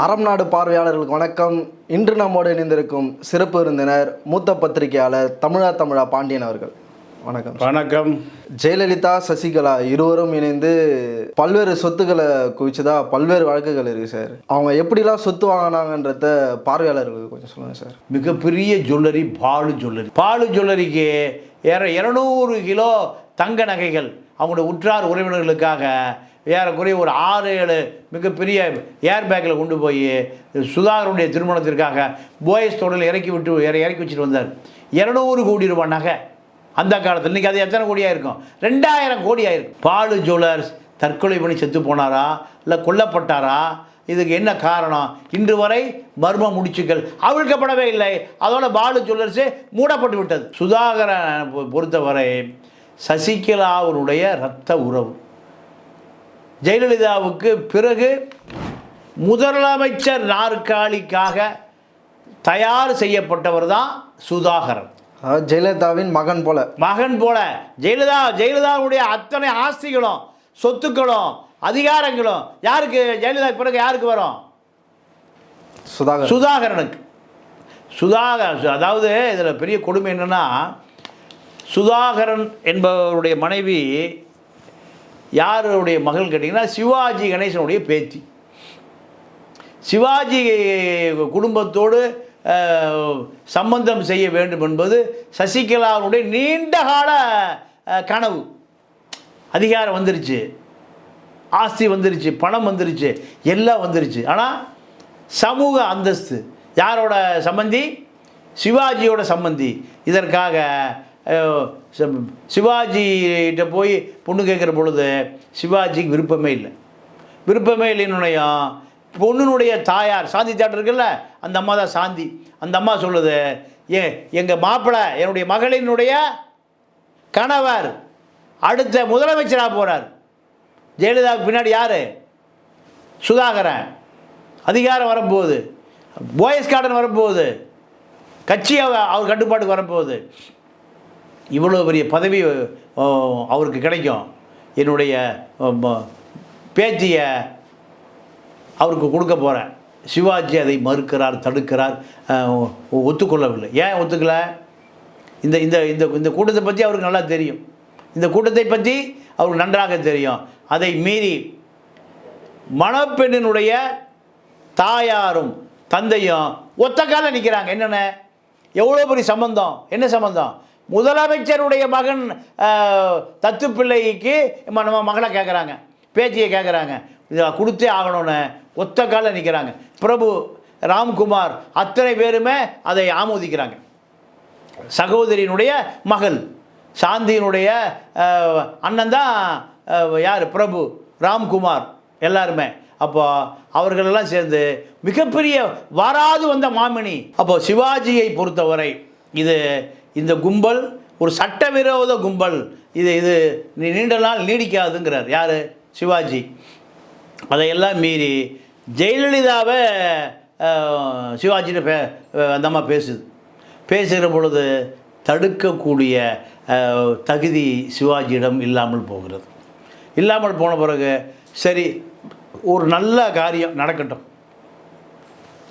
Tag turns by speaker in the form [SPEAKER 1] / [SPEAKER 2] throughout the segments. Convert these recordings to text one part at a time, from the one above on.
[SPEAKER 1] அறம் நாடு பார்வையாளர்களுக்கு வணக்கம். இன்று நம்மோடு இணைந்திருக்கும் சிறப்பு விருந்தினர் மூத்த பத்திரிகையாளர் தமிழா தமிழா பாண்டியன் அவர்கள். வணக்கம்
[SPEAKER 2] வணக்கம்.
[SPEAKER 1] ஜெயலலிதா சசிகலா இருவரும் இணைந்து பல்வேறு சொத்துக்களை குவிச்சதா பல்வேறு வழக்குகள் இருக்கு சார். அவங்க எப்படிலாம் சொத்து வாங்கினாங்கன்றத பார்வையாளர்களுக்கு கொஞ்சம் சொல்லுங்க சார்.
[SPEAKER 2] மிகப்பெரிய ஜுவல்லரி பாலு ஜுவல்லரி. பாலு ஜுவல்லரிக்கு ஏற இரநூறு கிலோ தங்க நகைகள் அவங்களோட உற்றார் உறவினர்களுக்காக ஏறக்குறைய ஒரு ஆறு ஏழு மிகப்பெரிய ஏர் பேக்கில் கொண்டு போய் சுதாகருடைய திருமணத்திற்காக போயஸ் தொடரில் இறக்கி விட்டு இற- இறக்கி வச்சுட்டு வந்தார். இரநூறு கோடி ரூபாய் நகை. அந்த காலத்தில். இன்றைக்கி அது எத்தனை கோடியாக இருக்கும்? ரெண்டாயிரம் கோடி ஆயிருக்கும் பாலு ஜுவல்லர்ஸ் தற்கொலை பண்ணி செத்து போனாரா? இல்லை கொல்லப்பட்டாரா? இதுக்கு என்ன காரணம்? இன்று வரை மர்ம முடிச்சுக்கள். அவிழ்க்கப்படவே இல்லை. அதோட பாலு ஜுவல்லர்ஸே மூடப்பட்டு விட்டது. சுதாகரை பொ- பொறுத்தவரை சசிகலாவுடைய இரத்த உறவு. ஜெயலலிதாவுக்கு பிறகு முதலமைச்சர் நாற்காலிக்காக தயார் செய்யப்பட்டவர் தான் சுதாகரன்.
[SPEAKER 1] அதாவது ஜெயலலிதாவின் மகன் போல.
[SPEAKER 2] மகன் போல. ஜெயலலிதா ஜெயலலிதாவுடைய அத்தனை ஆஸ்திகளும் சொத்துக்களும் அதிகாரங்களும் யாருக்கு? ஜெயலலிதா பிறகு யாருக்கு வரும்?
[SPEAKER 1] சுதாகர்
[SPEAKER 2] சுதாகரனுக்கு. சுதாகர் அதாவது இதில் பெரிய கொடுமை என்னென்னா சுதாகரன் என்பவருடைய மனைவி யாருடைய மகள் கேட்டிங்கன்னா சிவாஜி கணேசனுடைய பேத்தி. சிவாஜி குடும்பத்தோடு சம்பந்தம் செய்ய வேண்டும் என்பது சசிகலாவுடைய நீண்டகால கனவு. அதிகாரம் வந்துருச்சு. ஆஸ்தி வந்துருச்சு பணம் வந்துருச்சு எல்லாம் வந்துருச்சு. ஆனால் சமூக அந்தஸ்து யாரோட சம்பந்தி? சிவாஜியோட சம்பந்தி. இதற்காக சிவாஜிகிட்ட போய் பொண்ணு கேட்குற பொழுது சிவாஜிக்கு விருப்பமே இல்லை. விருப்பமே இல்லைன்னுடையும் பொண்ணுனுடைய தாயார் சாந்தி தேட்டர் இருக்குல்ல அந்த அம்மா தான் சாந்தி. அந்த அம்மா சொல்லுது ஏ எங்கள் மாப்பிள்ளை என்னுடைய மகளினுடைய கணவர் அடுத்த முதலமைச்சராக போகிறார் ஜெயலலிதாவுக்கு பின்னாடி யார்? சுதாகரன். அதிகாரம் வரப்போகுது. போயஸ் கார்டன் வரப்போகுது கட்சி அவர் கட்டுப்பாட்டுக்கு வரப்போகுது. இவ்வளோ பெரிய பதவி அவருக்கு கிடைக்கும். என்னுடைய பேச்சியை அவருக்கு கொடுக்க போகிறேன் சிவாஜி அதை மறுக்கிறார் தடுக்கிறார் ஒத்துக்கொள்ளவில்லை. ஏன் ஒத்துக்கலை? இந்த இந்த இந்த இந்த கூட்டத்தை பற்றி அவருக்கு நல்லா தெரியும். இந்த கூட்டத்தை பற்றி அவருக்கு நன்றாக தெரியும். அதை மீறி மணப்பெண்ணினுடைய தாயாரும் தந்தையும் ஒத்த நிற்கிறாங்க என்னென்ன? எவ்வளோ பெரிய சம்பந்தம்? என்ன சம்பந்தம்? முதலமைச்சருடைய மகன் தத்துப்பிள்ளைக்கு தத்து பிள்ளைக்கு நம்ம நம்ம மகளை கேட்குறாங்க பேச்சியை கேட்குறாங்க இதை கொடுத்தே ஆகணும்னு ஒத்த காலில் நிற்கிறாங்க பிரபு ராம்குமார் அத்தனை பேருமே அதை ஆமோதிக்கிறாங்க. சகோதரியினுடைய மகள் சாந்தியினுடைய அண்ணன் தான் யார்? பிரபு ராம்குமார் எல்லாருமே. அப்போ அவர்களெல்லாம் சேர்ந்து மிகப்பெரிய வராது வந்த மாமினி அப்போ சிவாஜியை பொறுத்தவரை இது இந்த கும்பல் ஒரு சட்டவிரோத கும்பல். இது இது நீ- நீண்ட நாள் நீடிக்காதுங்கிறார். யார்? சிவாஜி. அதையெல்லாம் மீறி ஜெயலலிதாவை அஹ், பே அந்த அம்மா பேசுது. பேசுகிற பொழுது தடுக்கக்கூடிய தகுதி சிவாஜியிடம் இல்லாமல் போகிறது. இல்லாமல் போன பிறகு சரி ஒரு நல்ல காரியம் நடக்கட்டும்.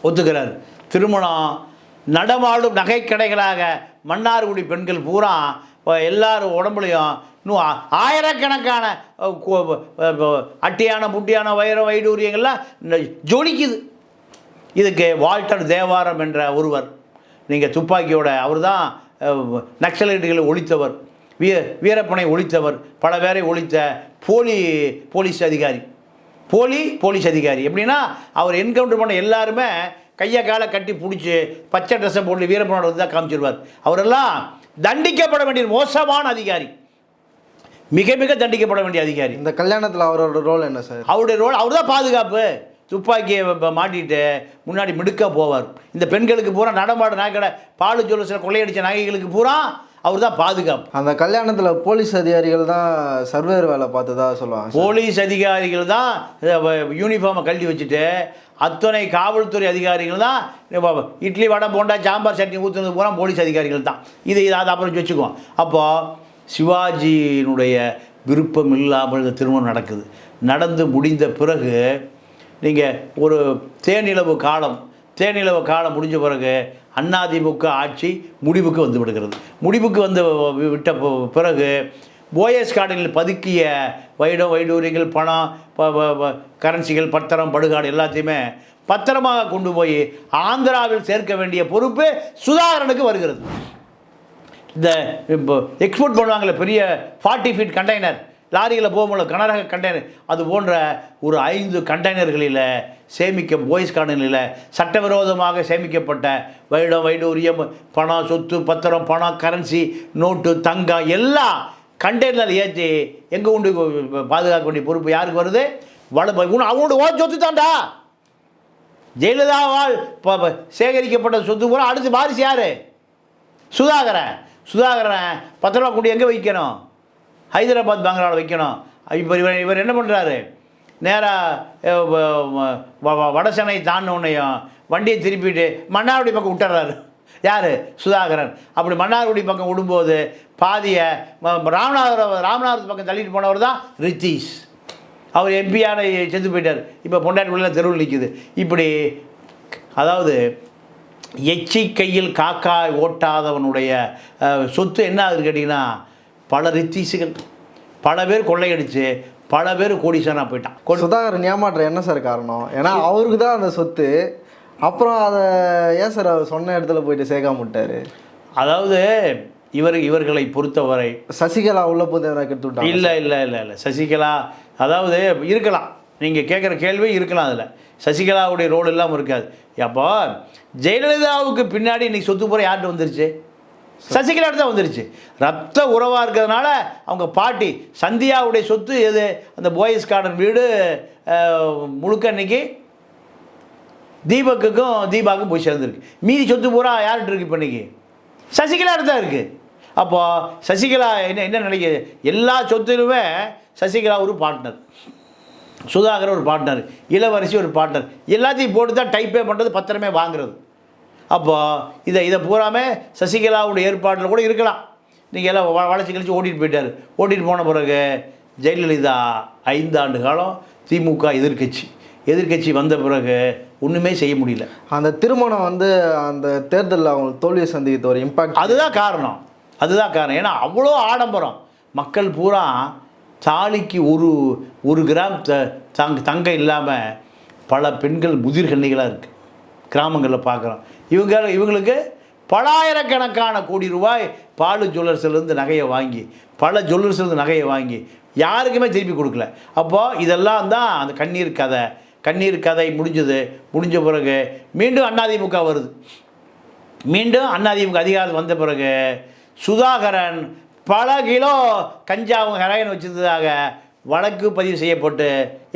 [SPEAKER 2] ஒத்துக்கிறார். திருமணம் நடமாடும் நகைக்கடைகளாக மன்னார்குடி பெண்கள் பூரா இப்போ எல்லாரும் உடம்புலையும் இன்னும் ஆ- ஆயிரக்கணக்கான அட்டியான புட்டியான வைரம் வைடூரியங்கள்லாம் ஜொலிக்குது. இதுக்கு வால்டர் தேவாரம் என்ற ஒருவர் நீங்கள் துப்பாக்கியோட அவர் தான் நக்சலைட்டுகளை ஒழித்தவர் வீர வீரப்பனை ஒழித்தவர் பல பேரை ஒழித்த போலி போலீஸ் அதிகாரி. போலி போலீஸ் அதிகாரி. எப்படின்னா அவர் என்கவுண்டர் பண்ண எல்லாருமே கையை காலை கட்டி பிடிச்சி பச்சை ட்ரெஸ்ஸை போட்டு வீரப்பனோட வந்து தான் காமிச்சிருவார். அவரெல்லாம் தண்டிக்கப்பட வேண்டிய மோசமான அதிகாரி. மிக மிக தண்டிக்கப்பட வேண்டிய அதிகாரி.
[SPEAKER 1] இந்த கல்யாணத்தில் அவரோட ரோல் என்ன சார்
[SPEAKER 2] அவருடைய ரோல் அவர் தான் பாதுகாப்பு. துப்பாக்கியை மாட்டிட்டு முன்னாடி மிடுக்க போவார். இந்த பெண்களுக்கு பூரா நடமாடு நகைக்கடை பாலு ஜுவல்லர்ஸில் கொள்ளையடிச்ச நகைகளுக்கு பூரா அவர் தான் பாதுகாப்பு.
[SPEAKER 1] அந்த கல்யாணத்தில் போலீஸ் அதிகாரிகள் தான் சர்வேர் வேலை பார்த்ததா சொல்லுவாங்க.
[SPEAKER 2] போலீஸ் அதிகாரிகள் தான் யூனிஃபார்மை கழட்டி வச்சுட்டு அத்தனை காவல்துறை அதிகாரிகள் தான் இட்லி வடை போண்டா சாம்பார் சட்னி ஊற்றுனது பூரா போலீஸ் அதிகாரிகள் தான். இது இது அதை அப்புறம் வச்சுக்குவோம். அப்போது சிவாஜியினுடைய விருப்பம் இல்லாமல் இந்த திருமணம் நடக்குது. நடந்து முடிந்த பிறகு நீங்கள் ஒரு தேனிலவு காலம் தேனிலவ காலம் முடிஞ்ச பிறகு அதிமுக ஆட்சி முடிவுக்கு வந்து விடுகிறது. முடிவுக்கு வந்து விட்ட ப- பிறகு போயஸ் கார்டனில் பதுக்கிய வைடம் வைடூரியங்கள் பணம் ப- கரன்சிகள் பத்திரம் படுகாடு எல்லாத்தையுமே பத்திரமாக கொண்டு போய் ஆந்திராவில் சேர்க்க வேண்டிய பொறுப்பு சுதாகரனுக்கு வருகிறது. இந்த இப்போ எக்ஸ்போர்ட் பண்ணுவாங்கள்ல பெரிய ஃபார்ட்டி ஃபீட் கண்டெய்னர் லாரியில் போகும்போது கனரக கண்டெய்னர் அது போன்ற ஒரு ஐந்து கண்டெய்னர்களில் சேமிக்க போய்ஸ் கார்டனில் சட்டவிரோதமாக சேமிக்கப்பட்ட வைடம் வைடூரியம் பணம் சொத்து பத்திரம் பணம் கரன்சி நோட்டு தங்கம் எல்லாம் கண்டெய்னர் ஏற்றி எங்கே கொண்டு பாதுகாக்க வேண்டிய பொறுப்பு யாருக்கு வருது? வட அவங்களோட ஓ சொத்து தான்டா. ஜெயலலிதாவால் சேகரிக்கப்பட்ட சொத்து பூரா அடுத்து வாரிசு யார்? சுதாகரன். சுதாகரன் பத்து ரூபா கூட்டி எங்கே வைக்கணும்? ஹைதராபாத் பங்களாவில் வைக்கணும். இப்போ இவர் இவர் என்ன பண்ணுறாரு நேராக வடசென்னை தாண்டினோன்னையும் வண்டியை திருப்பிட்டு மன்னார்குடி பக்கம் விட்டுறாரு. யார்? சுதாகரன். அப்படி மன்னார்குடி பக்கம் விடும்போது பாதியை ராமநாதபுரம் ராமநாதபுரத்து பக்கம் தள்ளிட்டு போனவர் தான் ரித்தீஷ். அவர் எம்பியான செத்து போயிட்டார். இப்போ பொண்டாட்டி பிள்ளைல தெருவில் நிற்குது இப்படி அதாவது எச்சி கையில் காக்காய் ஓட்டாதவனுடைய சொத்து என்ன ஆகுது கேட்டிங்கன்னா பல ரித்தீஸுகள் பல பேர் கொள்ளையடிச்சு பல பேர் கோடீஸ்வரனா போயிட்டான்.
[SPEAKER 1] சுதாகரன் ஏமாற்ற என்ன சார் காரணம்? ஏன்னா அவருக்கு தான் அந்த சொத்து. அப்புறம் அதை ஏன் சார் அவர் சொன்ன இடத்துல போயிட்டு சேர்க்காம விட்டாரு?
[SPEAKER 2] அதாவது இவர் இவர்களை பொறுத்தவரை
[SPEAKER 1] சசிகலா உள்ள போது கெடுத்து
[SPEAKER 2] இல்லை இல்லை இல்லை இல்லை. சசிகலா அதாவது இருக்கலாம். நீங்கள் கேட்குற கேள்வி இருக்கலாம் அதில். சசிகலாவுடைய ரோல் இல்லாமல் இருக்காது. அப்போ ஜெயலலிதாவுக்கு பின்னாடி இன்னைக்கு சொத்து பூரா யார்கிட்ட வந்துருச்சு? சசிகலா தான் வந்துருச்சு. ரத்த உறவாக இருக்கிறதுனால அவங்க பாட்டி சந்தியாவுடைய சொத்து எது? அந்த போயஸ் கார்டன் வீடு முழுக்க இன்னைக்கு தீபக்குக்கும் தீபாவுக்கும் போய் சேர்ந்துருக்கு. மீதி சொத்து பூரா யார்கிட்ட இருக்கு இப்போ இன்னைக்கு சசிகலா தான் இருக்குது அப்போது சசிகலா என்ன என்ன நினைக்குது எல்லா சொத்திலுமே சசிகலா ஒரு பார்ட்னர் சுதாகர் ஒரு பார்ட்னர் இளவரசி ஒரு பார்ட்னர் எல்லாத்தையும் போட்டு தான் டைப்பே பண்ணுறது பத்திரமே வாங்குறது. அப்போ இதை இதை பூராமே சசிகலாவுடைய ஏற்பாட்டில் கூட இருக்கலாம். நீங்கள் எல்லாம் வ- வளைச்சு கழிச்சு ஓட்டிகிட்டு போயிட்டார். ஓட்டிகிட்டு போன பிறகு ஜெயலலிதா ஐந்தாண்டு காலம் திமுக எதிர்க்கட்சி. எதிர்க்கட்சி வந்த பிறகு ஒன்றுமே செய்ய முடியல.
[SPEAKER 1] அந்த திருமணம் வந்து அந்த தேர்தலில் அவங்களுக்கு தோல்வியை சந்தித்த ஒரு இம்பாக்ட்
[SPEAKER 2] அதுதான் காரணம். அதுதான் காரணம். ஏன்னா அவ்வளோ ஆடம்பரம். மக்கள் பூரா தாலிக்கு ஒரு ஒரு கிராம் த தங்க தங்கம் இல்லாமல் பல பெண்கள் முதிர்கண்ணிகளாக இருக்குது கிராமங்களில் பார்க்குறோம் இவங்க இவங்களுக்கு பலாயிரக்கணக்கான கோடி ரூபாய் பாலு ஜுவல்லர்ஸ்லேருந்து நகையை வாங்கி பல ஜுவல்லர்ஸ்லேருந்து நகையை வாங்கி யாருக்குமே திருப்பி கொடுக்கல. அப்போது இதெல்லாம் தான் அந்த கண்ணீர் கதை. கண்ணீர் கதை முடிஞ்சது. முடிஞ்ச பிறகு மீண்டும் அதிமுக வருது. மீண்டும் அதிமுக அதிகாரம் வந்த பிறகு சுதாகரன் பல கிலோ கஞ்சாவும் ஹெராயின் வச்சிருந்ததாக வழக்கு பதிவு செய்யப்பட்டு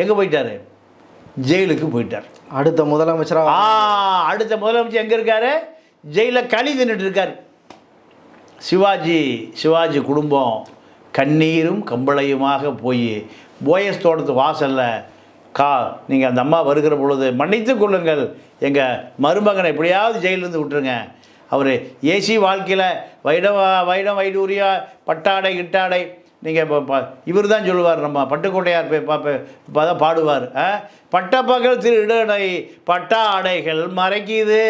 [SPEAKER 2] எங்கே போயிட்டார்? ஜெயிலுக்கு போயிட்டார்.
[SPEAKER 1] அடுத்த முதலமைச்சராக
[SPEAKER 2] ஆ அடுத்த முதலமைச்சர் எங்கே இருக்காரு? ஜெயிலில் களி தின்னுட்டு இருக்காரு. சிவாஜி சிவாஜி குடும்பம் கண்ணீரும் கம்பளையுமாக போய் போயஸ் தோட்டத்து வாசலில் கா நீங்கள் அந்த அம்மா வருகிற பொழுது மன்னித்து கொள்ளுங்கள். எங்கள் மருமகனை எப்படியாவது ஜெயிலிருந்து விட்டுருங்க. அவர் ஏசி வாழ்க்கையில் வைடம் வைடம் வைடூரியா பட்டாடை கிட்டாடை நீங்கள் இப்போ இவர் தான் சொல்லுவார் நம்ம பட்டுக்கோட்டையார் போய் பாப்ப தான் பாடுவார்? பட்டப்பகல் திருடனை பட்டாடைகள் மறைக்குது.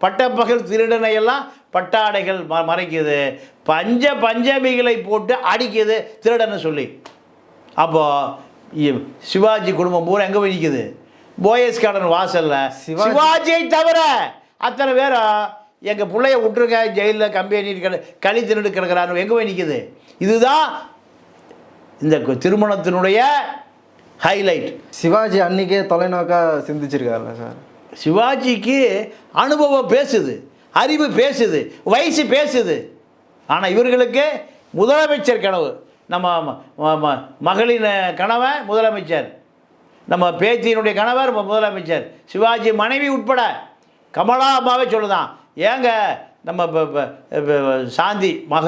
[SPEAKER 2] பட்டப்பகல் திருடனை எல்லாம் பட்டாடைகள் ம மறைக்குது. பஞ்ச பஞ்சமிகளை போட்டு அடிக்குது திருடன்னு சொல்லி. அப்போது சிவாஜி குடும்பம் பூரா எங்கே போய் நிற்குது போயஸ் கார்டன் வாசலில்.
[SPEAKER 1] சிவாஜி-
[SPEAKER 2] சிவாஜியை தவிர அத்தனை பேரும் எங்கள் பிள்ளைய விட்டுருங்க ஜெயிலில் கம்பெனி கிட களி தின்னுட்டு கிடக்கிறாரு எங்கே போய் நிற்குது இதுதான் இந்த திருமணத்தினுடைய ஹைலைட்
[SPEAKER 1] சிவாஜி அன்னைக்கே தொலைநோக்கா சிந்திச்சிருக்காருல்ல சார்.
[SPEAKER 2] சிவாஜிக்கு அனுபவம் பேசுது அறிவு பேசுது வயசு பேசுது. ஆனால் இவர்களுக்கு முதலமைச்சர் கனவு. நம்ம மகளின் கணவன் முதலமைச்சர். நம்ம பேத்தியினுடைய கணவர் முதலமைச்சர். சிவாஜி மனைவி உட்பட கமலா அம்மாவே சொல்லுதான். ஏங்க நம்ம சாந்தி மக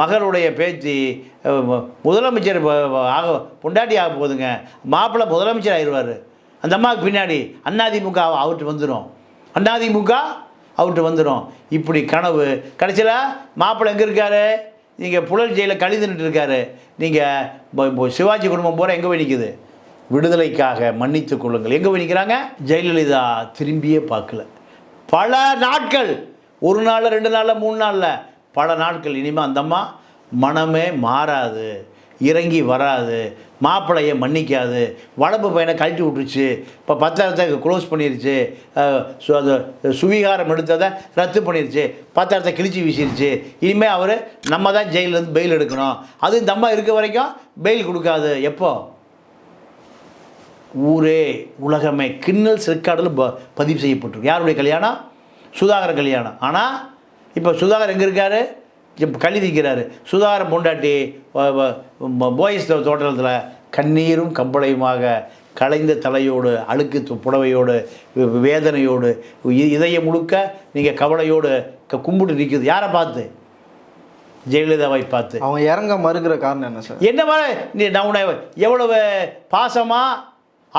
[SPEAKER 2] மகளுடைய பேத்தி முதலமைச்சர் ஆக பொண்டாட்டி ஆக போகுதுங்க மாப்பிள்ளை முதலமைச்சர் ஆயிடுவார். அந்த அம்மாவுக்கு பின்னாடி அண்ணாதிமுக அவர்கிட்ட வந்துடும் அண்ணாதிமுக அவர்கிட்ட வந்துடும் இப்படி கனவு. கடைசியில் மாப்பிள்ளை எங்கே இருக்காரு? நீங்கள் புழல் ஜெயிலில் களி இருக்காரு. நீங்கள் சிவாஜி குடும்பம் பூரா எங்கே போய் நிற்குது விடுதலைக்காக மன்னித்து கொள்ளுங்கள். எங்கே போய் நிற்கிறாங்க ஜெயலலிதா திரும்பியே பார்க்கல. பல நாட்கள். ஒரு நாளில் ரெண்டு நாளில் மூணு நாளில் பல நாட்கள் இனிமேல் அந்தம்மா மனமே மாறாது இறங்கி வராது மாப்பிள்ளையை மன்னிக்காது வளப்பு பையனை கழட்டி விட்டுருச்சு இப்போ பத்தாயிரத்தை க்ளோஸ் பண்ணிருச்சு சு- அது சுவீகாரம் எடுத்ததை ரத்து பண்ணிருச்சு பத்தாயிரத்தை கிழிச்சு வீசிருச்சு இனிமேல் அவர் நம்ம தான் ஜெயிலேருந்து பெயில் எடுக்கணும். அது இந்த அம்மா இருக்க வரைக்கும் பெயில் கொடுக்காது. எப்போ? ஊரே உலகமே கின்னல் ரெக்கார்டில் ப பதிவு செய்யப்பட்டிருக்கு. யாருடைய கல்யாணம்? சுதாகர கல்யாணம். ஆனால் இப்போ சுதாகர் எங்கே இருக்காரு? இப்போ கழி நிற்கிறாரு சுதாகர் பொண்டாட்டி போயஸ் தோட்டத்தில் கண்ணீரும் கம்பளையுமாக கலைந்த தலையோடு அழுக்கு புடவையோடு வேதனையோடு இதயம் முழுக்க நீங்கள் கவலையோடு க- கும்பிட்டு நிற்குது யாரை பார்த்து? ஜெயலலிதாவை பார்த்து.
[SPEAKER 1] அவங்க இறங்க மறுக்கிற காரணம் என்ன சார்?
[SPEAKER 2] என்ன நீ நான் உன்னை எவ்வளவு பாசமா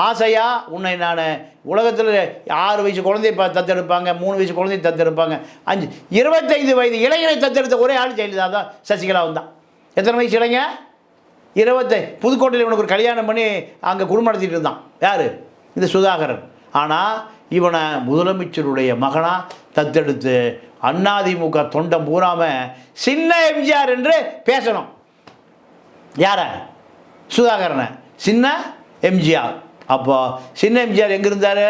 [SPEAKER 2] ஆசையாக உன்னை நான் உலகத்தில் ஆறு வயசு குழந்தைய ப தத்தெடுப்பாங்க மூணு வயசு குழந்தைய தத்தெடுப்பாங்க அஞ்சு இருபத்தைந்து வயது இளைஞரை தத்தெடுத்த ஒரே ஆள் ஜெயலலிதா தான் சசிகலாவும் தான். எத்தனை வயசு இளைஞ இருபத்தை புதுக்கோட்டையில் இவனுக்கு ஒரு கல்யாணம் பண்ணி அங்கே குடும்பம் நடத்திட்டு இருந்தான். யார்? இந்த சுதாகரன். ஆனால் இவனை முதலமைச்சருடைய மகனாக தத்தெடுத்து அண்ணாதிமுக தொண்டம் பூராம சின்ன எம்ஜிஆர் என்று பேசணும். யார? சுதாகரனை. சின்ன எம்ஜிஆர். அப்போ சின்ன எம்ஜிஆர் எங்கே இருந்தார்?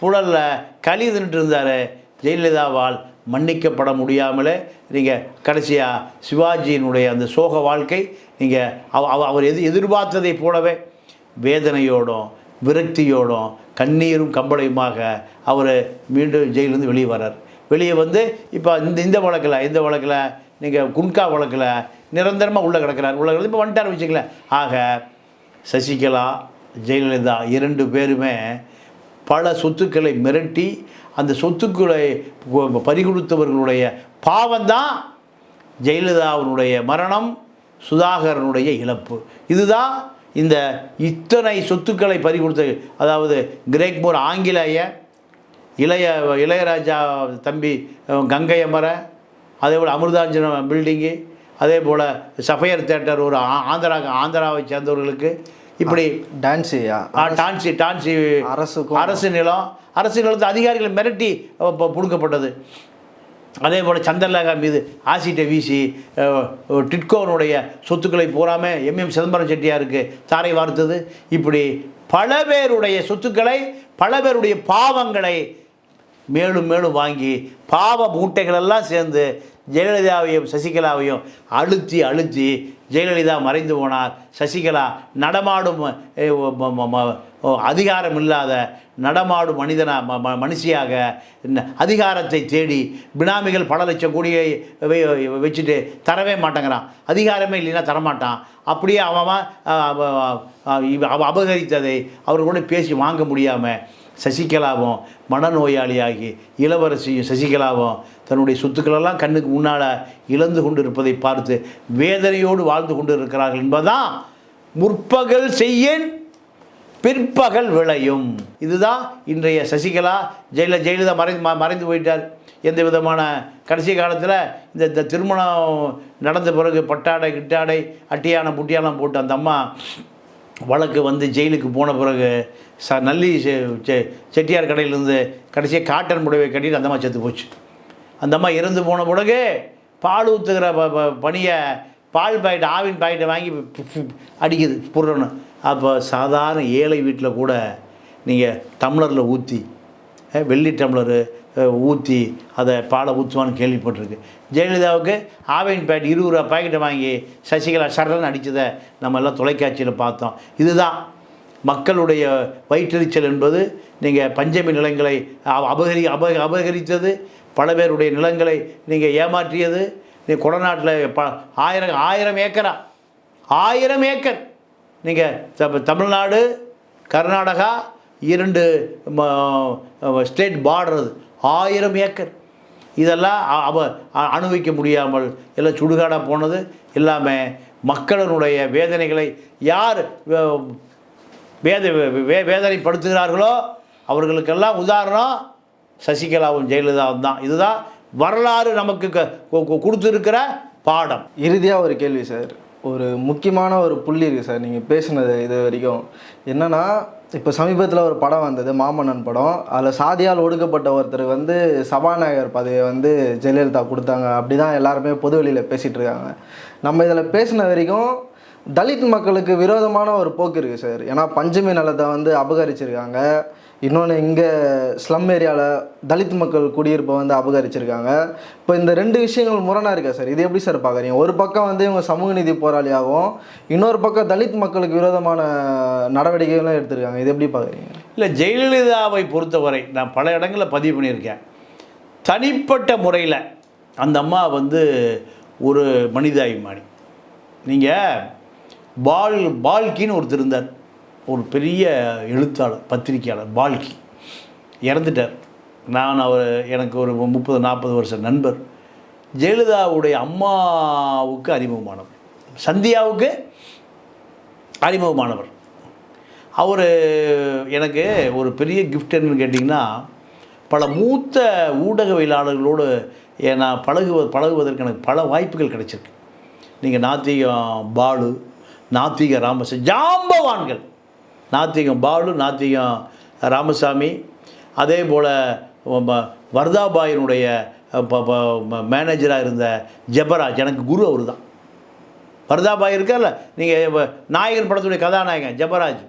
[SPEAKER 2] புழலில் களி தின்னுட்டு இருந்தார். ஜெயலலிதாவால் மன்னிக்கப்பட முடியாமலே நீங்கள் கடைசியாக சிவாஜியினுடைய அந்த சோக வாழ்க்கை நீங்கள் அவர் எது எதிர்பார்த்ததைப் போலவே வேதனையோடும் விரக்தியோடும் கண்ணீரும் கம்பளையுமாக அவர் மீண்டும் ஜெயிலிருந்து வெளியே வர்றார். வெளியே வந்து இப்போ இந்த இந்த வழக்கில் இந்த வழக்கில் நீங்கள் குன்கா வழக்கில் நிரந்தரமாக உள்ளே கிடக்கிறார். உள்ள கிடந்து இப்போ வந்துட்டார் வச்சுக்கல ஆக சசிகலா ஜெயலலிதா இரண்டு பேருமே பல சொத்துக்களை மிரட்டி அந்த சொத்துக்களை பறிகொடுத்தவர்களுடைய பாவம்தான் ஜெயலலிதாவினுடைய மரணம் சுதாகரனுடைய இழப்பு. இதுதான் இந்த இத்தனை சொத்துக்களை பறிகொடுத்த அதாவது கிரேக்மோர் ஆங்கிலேய இளைய இளையராஜா தம்பி கங்கை அமர அதே போல் அமிர்தாஞ்சன பில்டிங்கு அதே போல் சஃபையர் தேட்டர் ஒரு ஆ- ஆந்திரா ஆந்திராவை சேர்ந்தவர்களுக்கு இப்படி
[SPEAKER 1] டான்ஸு
[SPEAKER 2] ஆ, டான்சி டான்சி
[SPEAKER 1] அரசுக்கும்
[SPEAKER 2] அரசு நிலம் அரசு நிலத்து அதிகாரிகளை மிரட்டி அஹ், ப- புடுங்கப்பட்டது. அதே போல் சந்திரலேகா மீது ஆசிட்டை வீசி டிட்கோனுடைய சொத்துக்களை பூராமே எம்எம் சிதம்பரம் செட்டியாருக்கு தாரை வார்த்தது. இப்படி பல பேருடைய சொத்துக்களை பல பேருடைய பாவங்களை மேலும் மேலும் வாங்கி பாவ மூட்டைகளெல்லாம் சேர்ந்து ஜெயலலிதாவையும் சசிகலாவையும் அழுத்தி அழுத்தி ஜெயலலிதா மறைந்து போனார் சசிகலா நடமாடும் அதிகாரம் இல்லாத நடமாடும் மனிதனா ம- ம- மனுஷியாக அதிகாரத்தை தேடி பினாமிகள் பல லட்சம் கோடியை வை- வச்சுட்டு தரவே மாட்டேங்கிறான் அதிகாரமே இல்லைன்னா தரமாட்டான் அப்படியே அவன் அவன், அஹ், அவ- அபகரித்ததை பேசி வாங்க முடியாமல் சசிகலாவும் மனநோயாளியாகி இளவரசியும் சசிகலாவும் தன்னுடைய சொத்துக்களெல்லாம் கண்ணுக்கு முன்னால் இழந்து கொண்டு இருப்பதை பார்த்து வேதனையோடு வாழ்ந்து கொண்டு இருக்கிறார்கள் என்பதுதான் முற்பகல் செய்யேன் பிற்பகல் விளையும். இதுதான் இன்றைய சசிகலா ஜெயல ஜெயலலிதா மறைந்து ம- மறைந்து போயிட்டார். எந்த விதமான கடைசி காலத்தில் இந்த இந்த திருமணம் நடந்த பிறகு பட்டாடை கிட்டாடை அட்டியானம் புட்டியானம் போட்டு அந்த அம்மா வழக்கு வந்து ஜெயிலுக்கு போன பிறகு ச நல்லி செ- செ- செட்டியார் கடையிலேருந்து கடைசியாக காட்டன் புடவை கட்டிட்டு அந்த அம்மா செத்து போச்சு. அந்த அம்மா இறந்து போன பிறகு பால் ஊற்றுகிற ப பணியை பால் பாக்கெட் ஆவின் பாக்கெட்டை வாங்கி அடிக்குது புடுறன்னு. அப்போ சாதாரண ஏழை வீட்டில் கூட நீங்கள் டம்ளரில் ஊற்றி வெள்ளி டம்ளரு ஊற்றி அதை பாலை ஊற்றுவான்னு கேள்விப்பட்டிருக்கு. ஜெயலலிதாவுக்கு ஆவின் பேட் இருபது ரூபா பாக்கெட்டை வாங்கி சசிகலா சரண் அடித்ததை நம்ம எல்லாம் தொலைக்காட்சியில் பார்த்தோம். இதுதான் மக்களுடைய வயிற்றெரிச்சல் என்பது நீங்கள் பஞ்சமி நிலங்களை அ- அபகரி அப அபகரித்தது. பல பேருடைய நிலங்களை நீங்கள் ஏமாற்றியது. நீ கொடநாட்டில் ப ஆயிரம் ஆயிரம் ஏக்கரா. ஆயிரம் ஏக்கர். நீங்கள் தமிழ்நாடு கர்நாடகா இரண்டு ஸ்டேட் பார்டர் ஆயிரம் ஏக்கர். இதெல்லாம் அவ அனுபவிக்க முடியாமல் எல்லாம் சுடுகாடாக போனது. எல்லாமே மக்களினுடைய வேதனைகளை யார் வேத வே வேதனைப்படுத்துகிறார்களோ அவர்களுக்கெல்லாம் உதாரணம் சசிகலாவும் ஜெயலலிதாவும் தான். இதுதான் வரலாறு நமக்கு க- பாடம்.
[SPEAKER 1] இறுதியாக ஒரு கேள்வி சார். ஒரு முக்கியமான ஒரு புள்ளி இருக்குது சார். நீங்கள் பேசுனது இது வரைக்கும். என்னென்னா இப்போ சமீபத்தில் ஒரு படம் வந்தது மாமன்னன் படம். அதில் சாதியால் ஒடுக்கப்பட்ட ஒருத்தர் வந்து சபாநாயகர் பதவியை வந்து ஜெயலலிதா கொடுத்தாங்க. அப்படி தான் எல்லாருமே பொதுவெளியில் பேசிகிட்டு இருக்காங்க. நம்ம இதில் பேசின வரைக்கும் தலித் மக்களுக்கு விரோதமான ஒரு போக்கு இருக்குது சார் ஏன்னா பஞ்சமி நிலத்தை வந்து அபகரிச்சிருக்காங்க. இன்னொன்று இங்கே ஸ்லம் ஏரியாவில் தலித் மக்கள் குடியிருப்பை வந்து அபகரிச்சிருக்காங்க. இப்போ இந்த ரெண்டு விஷயங்கள் முரணாக இருக்கா சார் இது எப்படி சார் பார்க்குறீங்க ஒரு பக்கம் வந்து இவங்க சமூக நீதி போராளியாகவும் இன்னொரு பக்கம் தலித் மக்களுக்கு விரோதமான நடவடிக்கைகளும் எடுத்திருக்காங்க. இது எப்படி பார்க்குறீங்க
[SPEAKER 2] இல்லை ஜெயலலிதாவை பொறுத்தவரை நான் பல இடங்களில் பதிவு பண்ணியிருக்கேன். தனிப்பட்ட முறையில் அந்த அம்மா வந்து ஒரு மனிதாபிமானி. நீங்கள் பால் பால்கின்னு ஒருத்தர் இருந்தார். ஒரு பெரிய எழுத்தாளர் பத்திரிக்கையாளர் பால்கி. இறந்துட்டார். நான் அவர் எனக்கு ஒரு முப்பது நாற்பது வருஷம் நண்பர். ஜெயலலிதாவுடைய அம்மாவுக்கு அறிமுகமானவர். சந்தியாவுக்கு அறிமுகமானவர். அவர் எனக்கு ஒரு பெரிய கிஃப்ட் என்னன்னு கேட்டிங்கன்னா பல மூத்த ஊடகவியலாளர்களோடு ஏ- நான் பழகுவ பழகுவதற்கு எனக்கு பல வாய்ப்புகள் கிடைச்சிருக்கு. நீங்கள் நாத்திகம் பாலு நாத்திக ராமச ஜாம்பவான்கள். நாத்திகம் பாலு நாத்திகம் ராமசாமி. அதே போல் வர்தாபாயினுடைய மேனேஜராக இருந்த ஜெபராஜ் எனக்கு குரு அவர் தான் வர்தாபாய் இருக்கார்ல நீங்கள் நாயகன் படத்துடைய கதாநாயகன் ஜபராஜ்.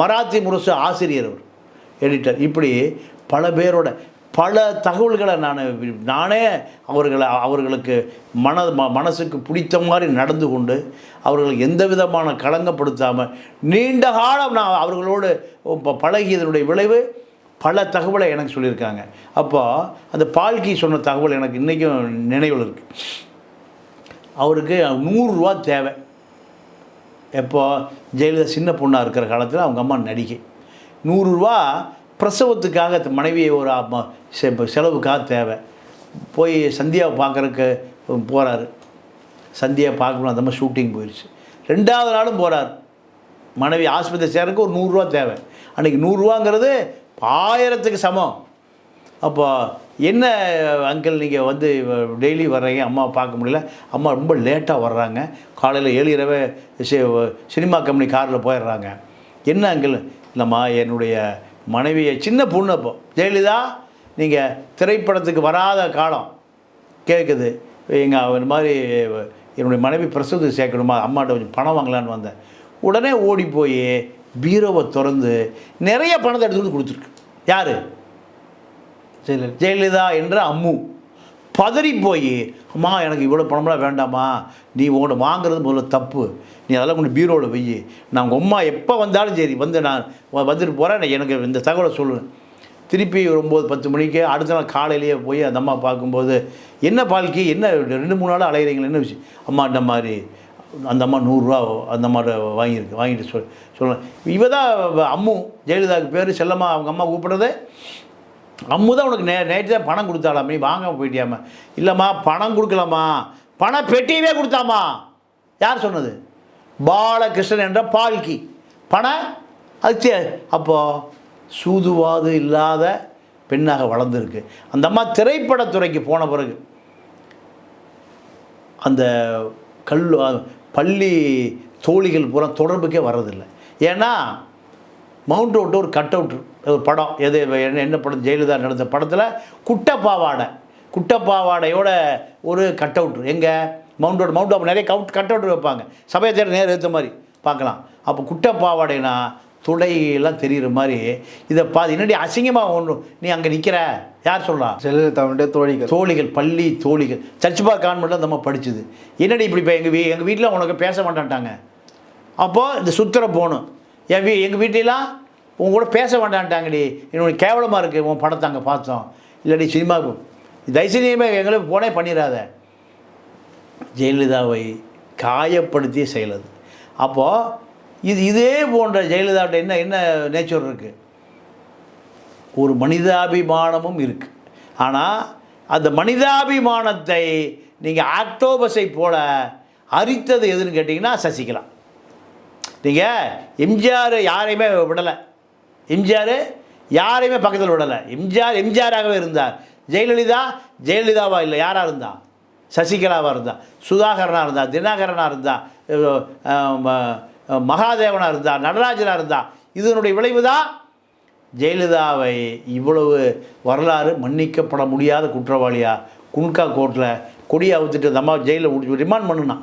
[SPEAKER 2] மராத்தி முரசு ஆசிரியர் அவர் எடிட்டர் இப்படி பல பேரோட பல தகவல்களை நான் நானே அவர்களை அவர்களுக்கு மன ம- மனசுக்கு பிடித்த மாதிரி நடந்து கொண்டு அவர்களுக்கு எந்த விதமான களங்கப்படுத்தாமல் நீண்ட காலம் நான் அவர்களோடு பழகியதனுடைய விளைவு. பல தகவலை எனக்கு சொல்லியிருக்காங்க. அப்போ அந்த பால்கி சொன்ன தகவல் எனக்கு இன்றைக்கும் நினைவில் இருக்குது அவருக்கு நூறுரூவா தேவை. எப்போ ஜெயலலிதா சின்ன பொண்ணாக இருக்கிற காலத்தில் அவங்க அம்மா நடிகை. நூறுரூவா பிரசவத்துக்காக த- மனைவியை ஒரு அம்மா- செ- செலவுக்காக தேவை. போய் சந்தியாவை பார்க்குறக்கு போகிறாரு சந்தியா பார்க்கணும் அந்த மாதிரி ஷூட்டிங் போயிடுச்சு ரெண்டாவது நாளும் போகிறார் மனைவி ஆஸ்பத்திரி சேரக்கு ஒரு நூறுரூவா தேவை. அன்றைக்கி நூறுரூவாங்கிறது ஆயிரத்துக்கு சமம். அப்போ என்ன அங்கிள் நீங்கள் வந்து டெய்லி வர்றீங்க? அம்மாவை பார்க்க முடியல. அம்மா ரொம்ப லேட்டாக வர்றாங்க. காலையில் ஏழு சி- சினிமா கம்பெனி காரில் போயிடுறாங்க. என்ன அங்கிள் இல்லைம்மா என்னுடைய மனைவியை சின்ன பொண்ணு அப்போ. ஜெயலலிதா நீங்கள் திரைப்படத்துக்கு வராத காலம். கேட்குது எங்கள் இந்த மாதிரி என்னுடைய மனைவி பிரசவத்துக்கு சேர்க்கணுமா அம்மாட்ட கொஞ்சம் பணம் வாங்கலான்னு வந்தேன். உடனே ஓடி போய் பீரோவை திறந்து நிறைய பணத்தை எடுத்து வந்து கொடுத்துருக்கு. யார்?
[SPEAKER 1] ஜெயலலிதா.
[SPEAKER 2] ஜெயலலிதா என்ற அம்மு. பதறி போய் அம்மா எனக்கு இவ்வளோ பணம்லாம் வேண்டாம்மா. நீ உங்கள்கிட்ட வாங்குறது முதல்ல தப்பு. நீ அதெல்லாம் கொண்டு பீரோவில் வை நான் உங்கள் அம்மா எப்போ வந்தாலும் சரி வந்து நான் வந்துட்டு போகிறேன் எனக்கு இந்த தகவலை சொல்லு திருப்பி ஒரு ஒம்பது பத்து மணிக்கு அடுத்த நாள் காலையிலேயே போய் அந்த அம்மா பார்க்கும்போது என்ன பால்கி? என்ன ரெண்டு மூணு நாள் அலைகிறீங்களே என்ன விஷயம்? அம்மா இந்த மாதிரி அந்த அம்மா நூறுரூவா அந்த அம்மாட்ட வாங்கியிருக்கு வாங்கிட்டு சொல் சொல்கிறேன் இவ தான் அம்மு ஜெயலலிதாவுக்கு பேர் செல்லம்மா அவங்க அம்மா கூப்பிடுறது. அம்மு தான் உனக்கு நே நேற்று தான் பணம் கொடுத்தாளாம் நீ போயிட்டியாமா? இல்லைம்மா பணம் கொடுக்கலாமா பண பெட்டியவே கொடுத்தாமா? யார் சொன்னது? பாலகிருஷ்ணன் என்ற பால்கி. பணம் அது அப்போது சூதுவாது இல்லாத பெண்ணாக வளர்ந்துருக்கு. அந்த அம்மா திரைப்படத்துறைக்கு போன பிறகு அந்த கல் பள்ளி தோழிகள் பூரா தொடர்புக்கே வர்றதில்லை. ஏன்னா மவுண்ட் ரோட்டு ஒரு கட் அவுட் ஒரு படம். எது என்ன என்ன படம் ஜெயலலிதா நடந்த படத்தில் குட்டப்பாவாடை. குட்டப்பாவாடையோட ஒரு கட் அவுட். எங்கே? மவுண்ட் ரோடு மவுண்ட் ரோடு நிறைய கவுட் கட் அவுட் வைப்பாங்க. சபையை தேர் நேரம் ஏற்ற மாதிரி. பார்க்கலாம். அப்போ குட்டப்பாவாடைனா துடையெல்லாம் தெரிகிற மாதிரி இதை பா என்னடி அசிங்கமாக ஒன்று நீ அங்கே நிற்கிற யார் சொல்கிறா
[SPEAKER 1] ஜெயலலிதாவுடைய தோழிகள்.
[SPEAKER 2] தோழிகள் பள்ளி தோழிகள். சர்ச்பா கான்வெண்ட்டில் அந்த அம்மா படிச்சுது. என்னடி இப்படி இப்போ எங்கள் வீ எங்கள் வீட்டில் உனக்கு பேச மாட்டான்ட்டாங்க. அப்போது இந்த சுத்திர போகணும். என் வீ எங்கள் வீட்டிலாம் உன் கூட பேச வேண்டான்ட்டாங்கடி. என்னோட கேவலமாக இருக்குது உன் படத்தை அங்கே பார்த்தோம். இல்லாடி சினிமாவுக்கு தைசனியமாக எங்களுக்கு போனே பண்ணிடாத ஜெயலலிதாவை காயப்படுத்திய செயல் அது. அப்போது இது இதே போன்ற ஜெயலலிதாவிட்ட என்ன என்ன நேச்சர் இருக்குது ஒரு மனிதாபிமானமும் இருக்குது ஆனால் அந்த மனிதாபிமானத்தை நீங்கள் ஆக்டோபஸை போல அரித்தது எதுன்னு கேட்டிங்கன்னா சசிகலா. நீங்கள் எம்ஜிஆர் யாரையுமே விடலை. எம்ஜிஆர் யாரையுமே பக்கத்தில் விடலை. எம்ஜிஆர் எம்ஜிஆராகவே இருந்தார் ஜெயலலிதா ஜெயலலிதாவா இல்லை யாராக இருந்தா? சசிகலாவாக இருந்தா? சுதாகரனாக இருந்தா? தினகரனாக இருந்தா? மகாதேவனாக இருந்தா? நடராஜனாக இருந்தா? இதனுடைய விளைவு தான் ஜெயலலிதாவை இவ்வளவு வரலாறு மன்னிக்கப்பட முடியாத குற்றவாளியாக குன்கா கோர்ட்டில் கொடியை அவுத்துட்டு அந்த அம்மா ஜெயிலில் ரிமாண்ட் பண்ணுனான்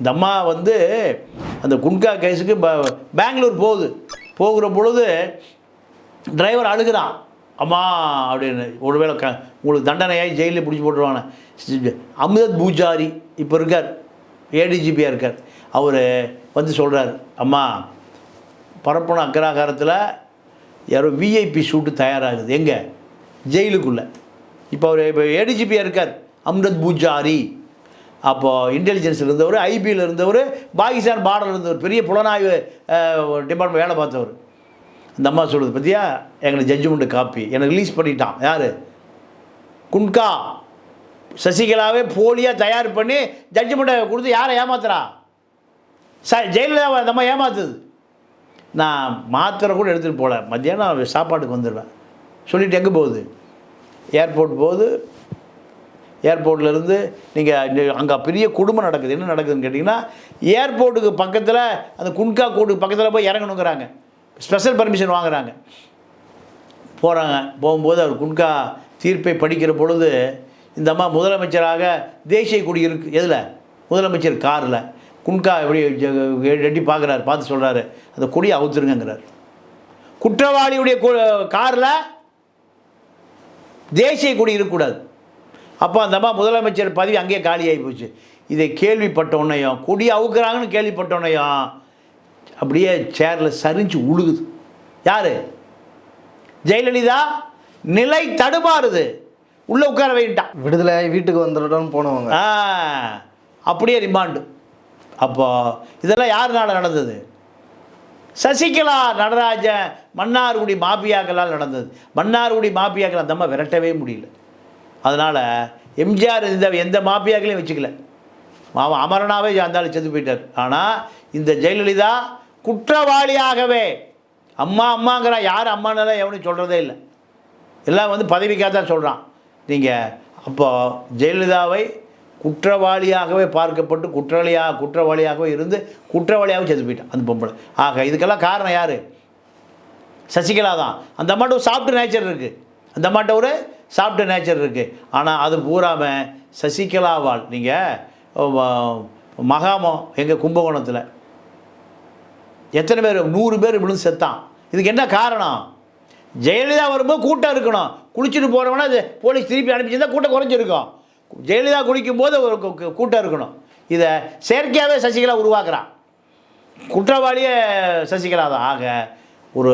[SPEAKER 2] இந்த அம்மா வந்து அந்த குன்கா கேஸுக்கு பெங்களூர் போகுது. போகிற பொழுது டிரைவர் அழுகிறான். அம்மா அப்படின்னு. ஒருவேளை க உங்களுக்கு தண்டனையாகி ஜெயிலில் பிடிச்சி போட்டுருவாங்க அமிர்த் பூஜாரி இப்போ இருக்கார். ஏடிஜிபியாக இருக்கார். அவர் வந்து சொல்கிறார் அம்மா பரப்பன அக்கராகாரத்தில் யாரோ விஐபி ஷூட்டு தயாராகுது. எங்கே? ஜெயிலுக்குள்ளே. இப்போ அவர் இப்போ ஏடிஜிபியாக இருக்கார். அம்ரத் பூஜாரி. அப்போது இன்டெலிஜென்ஸில் இருந்தவர் ஐபியில் இருந்தவர் பாகிஸ்தான் பார்டரில் இருந்தவர் பெரிய புலனாய்வு டிபார்ட்மெண்ட் வேலை பார்த்தவர். இந்த அம்மா சொல்கிறது பற்றியா எங்களுக்கு ஜட்ஜ்மெண்ட்டு காப்பி. எனக்கு ரிலீஸ் பண்ணிட்டான். யார்? குன்கா. சசிகலாவே போலியாக தயார் பண்ணி ஜட்ஜ்மெண்ட்டை கொடுத்து யாரை ஏமாத்துறா? ச ஜெயலலிதாவை அந்த அம்மா ஏமாத்துது. நான் மாத்திரை கூட எடுத்துகிட்டு போகல. மத்தியானம் சாப்பாட்டுக்கு வந்துடுவேன் சொல்லிவிட்டு எங்கே போகுது? ஏர்போர்ட் போகுது. ஏர்போர்ட்லேருந்து நீங்கள் அங்கே பெரிய குடும்பம் நடக்குது. என்ன நடக்குதுன்னு கேட்டிங்கன்னா ஏர்போர்ட்டுக்கு பக்கத்தில் அந்த குன்கா கோட்டுக்கு பக்கத்தில் போய் இறங்கணுங்கிறாங்க. ஸ்பெஷல் பர்மிஷன் வாங்குறாங்க. போகிறாங்க போகும்போது அவர் குன்கா தீர்ப்பை படிக்கிற பொழுது இந்த அம்மா முதலமைச்சராக தேசிய கொடி இருக்கு. எதில்? முதலமைச்சர் காரில். குன்கா எப்படி எட்டி பார்க்குறாரு பார்த்து சொல்கிறாரு அந்த கொடியை அவுத்துருங்கிறார் குற்றவாளியுடைய காரில் தேசிய கொடி இருக்கக்கூடாது. அப்போ அந்த அம்மா முதலமைச்சர் பதவி அங்கேயே காலியாகி போச்சு. இதை கேள்விப்பட்ட உடனேயும் கொடி அவுக்குறாங்கன்னு கேள்விப்பட்ட உடனேயும் அப்படியே சேரில் சரிஞ்சு உழுகுது. யார்? ஜெயலலிதா? நிலை தடுமாறுது. உள்ளே உட்கார வைட்டான்
[SPEAKER 1] விடுதலையாகி வீட்டுக்கு வந்துடணும்னு போனவங்க.
[SPEAKER 2] ஆ அப்படியே ரிமாண்டு அப்போ இதெல்லாம் யாருனால நடந்தது? சசிகலா நடராஜன் மன்னார்குடி மாபியாக்களால் நடந்தது. மன்னார்குடி மாபியாக்கள் அந்த அம்மா விரட்டவே முடியல. அதனால் எம்ஜிஆர் இந்த எந்த மாஃபியாக்களையும் வச்சுக்கல. அவன் அமரனாவே அந்த செத்து போயிட்டார். ஆனால் இந்த ஜெயலலிதா குற்றவாளியாகவே அம்மா அம்மாங்கிற யார் அம்மானெல்லாம் எவனும் சொல்கிறதே இல்லை. எல்லாம் வந்து பதவிக்காக தான் சொல்கிறான் நீங்கள் அப்போது ஜெயலலிதாவை குற்றவாளியாகவே பார்க்கப்பட்டு குற்றவாளியாக குற்றவாளியாகவே இருந்து குற்றவாளியாகவும் செத்து போயிட்டான் அந்த பொம்பளை. ஆக இதுக்கெல்லாம் காரணம் யார்? சசிகலா தான். அந்த அம்மாட்ட ஒரு சாஃப்ட் நேச்சர் இருக்குது அந்த அம்மாட்ட ஒரு சாப்பிட்ட நேச்சர் இருக்குது ஆனால் அது பூராமல் சசிகலாவால் நீங்கள் மகாமம் எங்கள் கும்பகோணத்தில். எத்தனை பேர்? நூறு பேர் விழுந்து செத்தான். இதுக்கு என்ன காரணம்? ஜெயலலிதா வரும்போது கூட்டம் இருக்கணும். குளிச்சுட்டு போகிறவனா அது போலீஸ் திருப்பி அனுப்பிச்சிருந்தா கூட்டம் குறைஞ்சிருக்கும். ஜெயலலிதா குளிக்கும் போது ஒரு கூட்டம் இருக்கணும். இதை செயற்கையாகவே சசிகலா உருவாக்குறான். குற்றவாளியே சசிகலா தான். ஆக ஒரு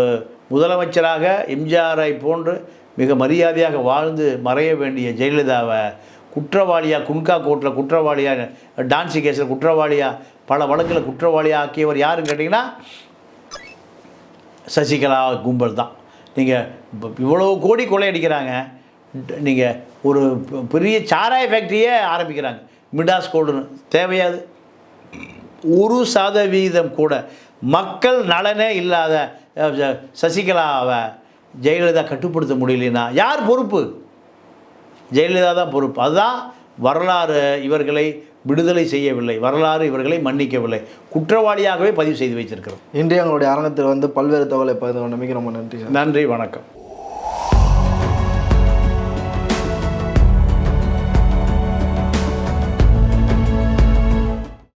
[SPEAKER 2] முதலமைச்சராக எம்ஜிஆரை போன்று மிக மரியாதையாக வாழ்ந்து மறைய வேண்டிய ஜெயலலிதாவை குற்றவாளியாக குன்கா கோர்ட்டில் குற்றவாளியாக டான்ஸி கேஸில் குற்றவாளியாக பல வழக்கில் குற்றவாளியாக ஆக்கியவர் யாருன்னு கேட்டிங்கன்னா சசிகலா கும்பல் தான். நீங்கள் இவ்வளோ கோடி கொள்ளையடிக்கிறாங்க நீங்கள் ஒரு பெரிய சாராய ஃபேக்ட்ரியே ஆரம்பிக்கிறாங்க. மிடாஸ் கோல்டுன்னு தேவையாது. ஒரு சதவீதம் கூட மக்கள் நலனே இல்லாத சசிகலாவை ஜெயலலிதா கட்டுப்படுத்த முடியலனா யார் பொறுப்பு? ஜெயலலிதா தான் பொறுப்பு. அதுதான் வரலாறு இவர்களை விடுதலை செய்யவில்லை. வரலாறு இவர்களை மன்னிக்கவில்லை. குற்றவாளியாகவே பதிவு செய்து வைத்திருக்கிறோம்.
[SPEAKER 1] இன்றைய எங்களுடைய அரங்கத்தில் வந்து பல்வேறு தகவலை பகிர்ந்து கொண்டமைக்கு ரொம்ப நன்றி
[SPEAKER 2] நன்றி வணக்கம்.